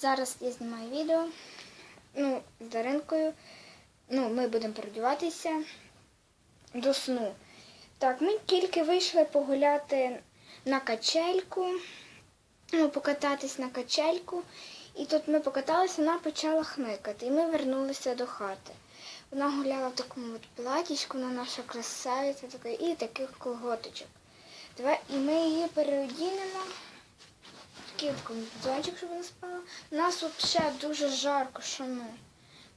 Зараз я знімаю відео. Ну, з Даринкою. Ну, ми будемо переодіватися до сну. Так, ми тільки вийшли погуляти на качельку. Ну, покататись на качельку. І тут ми покаталися, вона почала хникати. І ми вернулися до хати. Вона гуляла в такому от платічку, вона наша красавиця така, і таких колготочок. Давай, і ми її переодінемо. От комбінзончик, щоб вона спала. У нас ще дуже жарко, що ну.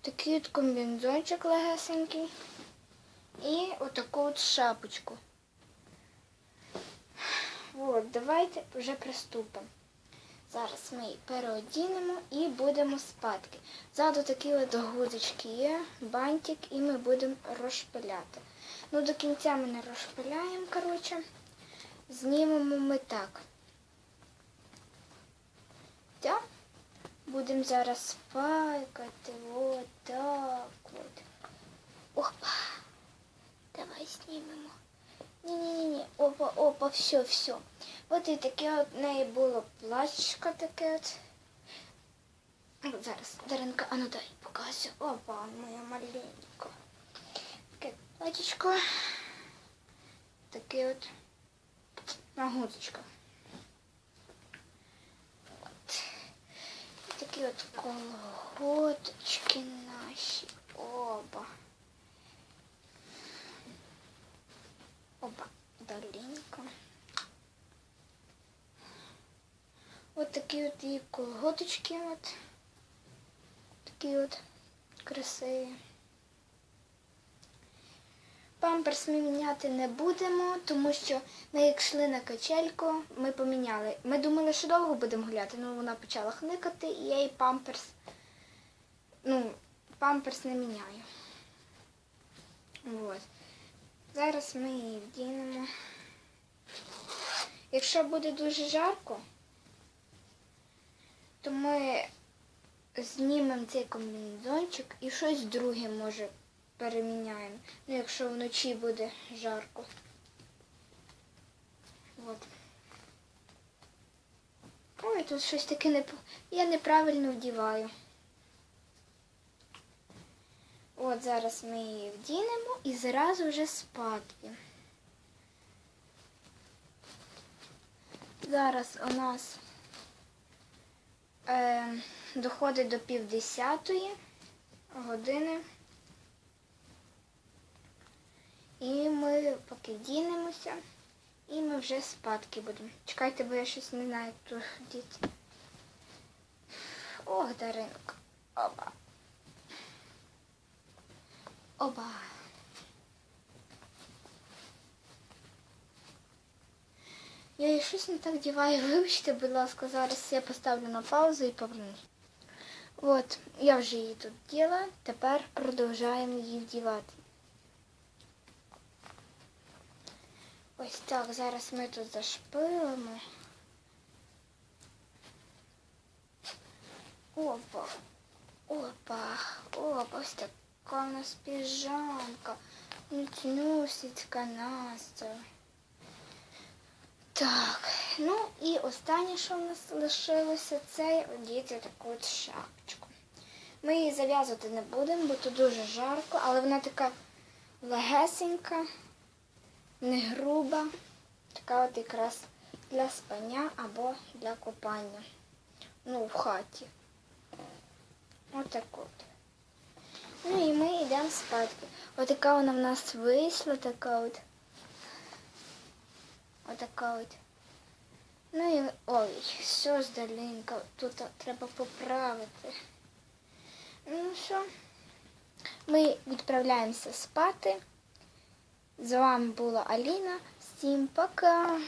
Такий от комбінзончик легесенький. І отаку от шапочку. От, давайте вже приступимо. Зараз ми її переодінемо і будемо спадки. Ззаду такі от гудочки є, бантик, і ми будемо розшпиляти. Ну, до кінця ми не розшпиляємо, коротше. Знімемо ми. Так. Будемо зараз спайкати. Вот так от. Опа. Давай знімемо. Ні-ні-ні. Опа, опа, все, все. От і таке от неї було плачко таке от. Ну, Зараз, Даринка, а ну дай показую. Опа, моя маленька. Таке платічко. Таке от на гудочках. От. І такі от колготочки наші. Оба. Оба. Долінка. От такі от і колготочки от. Такі от красиві. Памперс ми міняти не будемо, тому що ми як йшли на качельку, ми поміняли. Ми думали, що довго будемо гуляти, але вона почала хникати, і я їй памперс, ну, памперс не міняю. От. Зараз ми її вдінемо. Якщо буде дуже жарко, то ми знімемо цей комбінезончик і щось друге може переміняємо. Ну, якщо вночі буде жарко. От. Ой, тут щось таке не... Я неправильно вдіваю. От зараз ми її вдінемо і зразу вже спадки. Зараз у нас е, доходить до півдесятої години. І ми поки дінемося, і ми вже спадки будемо. Чекайте, бо я щось не знаю, як тут діти. Ох, Даринка. Оба. Оба. Я її щось не так діваю. Вибачте, будь ласка, зараз я поставлю на паузу і повернусь. От, я вже її тут діла, тепер продовжуємо її вдівати. Ось так, зараз ми тут зашпилимо. Опа, опа, опа, ось така у нас піжамка. Нюсічка Настя. Так, ну і останнє, що в нас лишилося, це одіти таку от шапочку. Ми її зав'язувати не будемо, бо тут дуже жарко, але вона така легесенька не груба, така от якраз для спання або для купання. Ну, в хаті. Отак от. Ну і ми йдемо спати. Отака вона в нас вийшла, така от. Отака от. Ну і ой, все здаленько. Тут треба поправити. Ну що, ми відправляємося спати. З вами була Аліна. Всім пока!